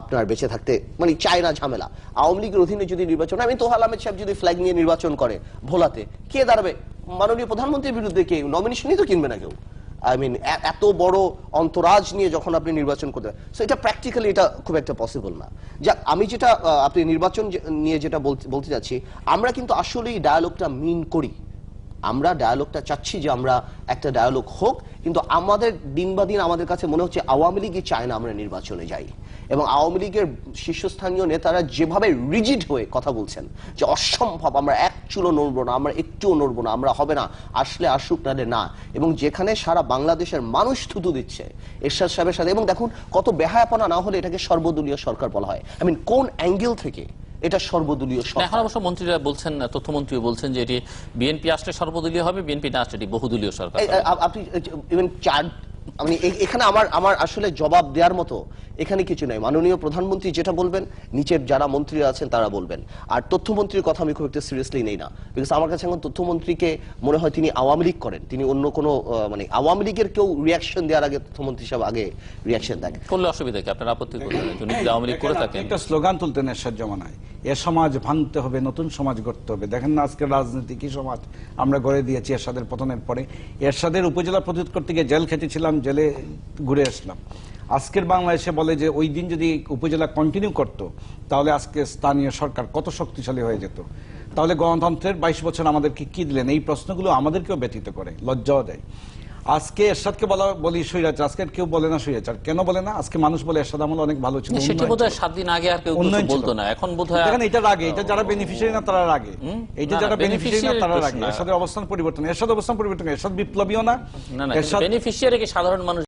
আপনার বেঁচে থাকতে মানে চায় না ঝামেলা। আওয়ামী লীগের অধীনে যদি নির্বাচন আমি তোহাল আহমেদ সাহেব যদি ফ্ল্যাগ নিয়ে নির্বাচন করে ভোলাতে, কে দাঁড়াবে? মাননীয় প্রধানমন্ত্রীর বিরুদ্ধে কে? নমিনেশনই তো কিনবে না কেউ। আই মিন এত বড় অন্তরাজ নিয়ে যখন আপনি নির্বাচন করতে সো এটা প্র্যাকটিক্যালি এটা খুব একটা পসিবল না। যা আমি যেটা আপনি নির্বাচন নিয়ে যেটা বলতে বলতে যাচ্ছি, আমরা কিন্তু আসলেই ডায়ালগটা মিন করি। আমরা ডায়ালগটা চাচ্ছি যে আমরা একটা ডায়ালগ হোক, কিন্তু আমাদের দিন বা দিন আমাদের কাছে মনে হচ্ছে আওয়ামী লীগই চায় না আমরা নির্বাচনে যাই। এবং আওয়ামী লীগের শীর্ষস্থানীয় নেতারা যেভাবে রিজিড হয়ে কথা বলছেন, যে অসম্ভব, আমরা এক চুলো নড়বো না, আমরা একটুও নড়বো না, আমরা হবে না, আসলে আসুক নালে না। এবং যেখানে সারা বাংলাদেশের মানুষ থুতু দিচ্ছে, এরশাদ সাহেবের সাথে, এবং দেখুন কত বেহায়াপনা না হলে এটাকে সর্বদলীয় সরকার বলা হয়। আই মিন কোন অ্যাঙ্গেল থেকে? এটা সর্বদলীয় এখন অবশ্য মন্ত্রীরা বলছেন তথ্যমন্ত্রীও বলছেন যে এটি বিএনপি আসলে সর্বদলীয় হবে বিএনপি না আসলে বহুদলীয় সরকার আপনি ইভেন চার মানে এখানে আমার আমার আসলে জবাব দেওয়ার মতো এখানে কিছু নাই। মাননীয় প্রধানমন্ত্রী যেটা বলবেন নিচের যারা মন্ত্রীরা আছেন তারা বলবেন। আর তথ্যমন্ত্রীর কথা আমি খুব একটা সিরিয়াসলি নেই না। বিকজ আমার কাছে এখন তথ্যমন্ত্রীকে মনে হয় তিনি আওয়ামী লীগ করেন। তিনি অন্য কোনো আহ, মানে আওয়ামী লীগের কেউ রিয়াকশন দেওয়ার আগে তথ্যমন্ত্রী সাহেব আগে রিয়াকশন দেন। করলে অসুবিধা কি? আপনার আপত্তি করবেন? আওয়ামী লীগ করে থাকেন। একটা স্লোগান তুলতেন এরশাদ জমানায়। এ সমাজ ভাঙতে হবে, নতুন সমাজ গড়তে হবে। দেখেন না আজকের রাজনীতি কি সমাজ? আমরা গড়ে দিয়েছি এরশাদের পতনের পরে। এরশাদের উপজেলা প্রতিরোধ করতে গিয়ে জেল খেটেছিলাম, জেলে ঘুরে আসলাম। আজকের বাংলাদেশে বলে যে, ওই দিন যদি উপজেলা কন্টিনিউ করত, তাহলে আজকে স্থানীয় সরকার কত শক্তিশালী হয়ে যেত। তাহলে গণতন্ত্রের বাইশ বছর আমাদেরকে কি দিলেন? এই প্রশ্নগুলো আমাদেরকেও ব্যথিত করে, লজ্জাও দেয়। আজকে এরশাদকে বলা বলি সৈরাচার আজকে কেউ বলে না সৈরাচার কেন বলে না? আজকে মানুষ বলে এরশাদ আমল অনেক ভালো ছিল সেটি উন্নয়ন বোধ হয় সাত দিন আগে আর কেউ কিছু বলতো না। এখন বোধ হয় দেখেন এটা আগে এটা যারা বেনিফিশিয়ারি না তারা আগে এটা যারা বেনিফিশিয়ারি না তারা আগে এরশাদের অবস্থান পরিবর্তন এরশাদ অবস্থান পরিবর্তন এরশাদ বিপ্লবীও না না না বেনিফিশিয়ারি কি সাধারণ মানুষ